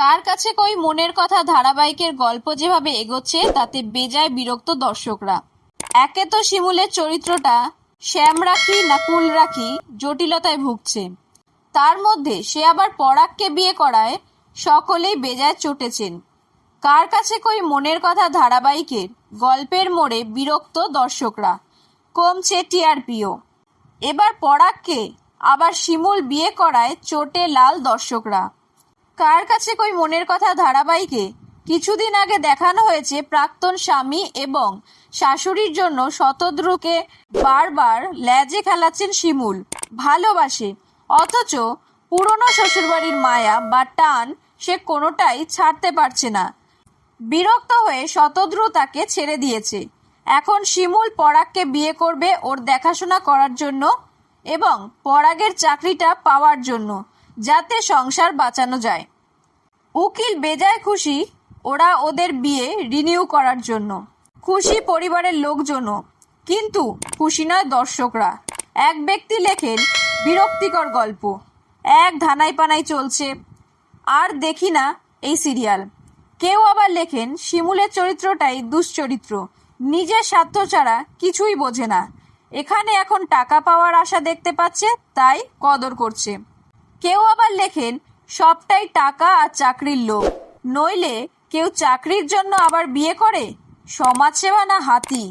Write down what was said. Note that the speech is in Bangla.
কার কাছে কই মনের কথা ধারাবাহিকের গল্প যেভাবে এগোচ্ছে, তাতে বেজায় বিরক্ত দর্শকরা। একে তো শিমুলের চরিত্রটা শ্যাম রাখি না কুল রাখি জটিলতায় ভুগছে। তার মধ্যে সে আবার পরাগকে বিয়ে করায়, সকলেই বেজায় চটেছেন। কার কাছে কই মনের কথা ধারাবাহিকের গল্পের মোড়ে বিরক্ত দর্শকরা? কমছে টিআরপিও। এবার পরাগকে আবার শিমুল বিয়ে করায় চোটে লাল দর্শকরা। কার কাছে কই মনের কথা ধারাবাহিকে? কিছুদিন আগে দেখানো হয়েছে প্রাক্তন স্বামী এবং শাশুড়ির জন্য শতদ্রুকে বারবার ল্যাজে খেলাচ্ছেন শিমুল, ভালোবাসে। অথচ পুরনো শ্বশুরবাড়ির মায়া বা টান সে কোনোটাই ছাড়তে পারছে না। বিরক্ত হয়ে শতদ্রু তাকে ছেড়ে দিয়েছে। এখন শিমুল পরাগকে বিয়ে করবে ওর দেখাশোনা করার জন্য এবং পরাগের চাকরিটা পাওয়ার জন্য। যাতে সংসার বাঁচানো যায়। উকিল বেজায় খুশি, ওরা ওদের বিয়ে রিনিউ করার জন্য। খুশি পরিবারের লোকজনও, কিন্তু খুশি নয় দর্শকরা। এক ব্যক্তি লেখেন, বিরক্তিকর গল্প। এক ধানাই পানাই চলছে। আর দেখি না এই সিরিয়াল। কেউ আবার লেখেন, শিমুলের চরিত্রটাই দুশ্চরিত্র। নিজের স্বার্থ ছাড়া কিছুই বোঝে না। এখানে এখন টাকা পাওয়ার আশা দেখতে পাচ্ছে, তাই কদর করছে। কেউ আবার লেখেন, সবটাই টাকা আর চাকরির লোক নইলে কেউ চাকরির জন্য আবার বিয়ে করে? সমাজসেবা না হাতি?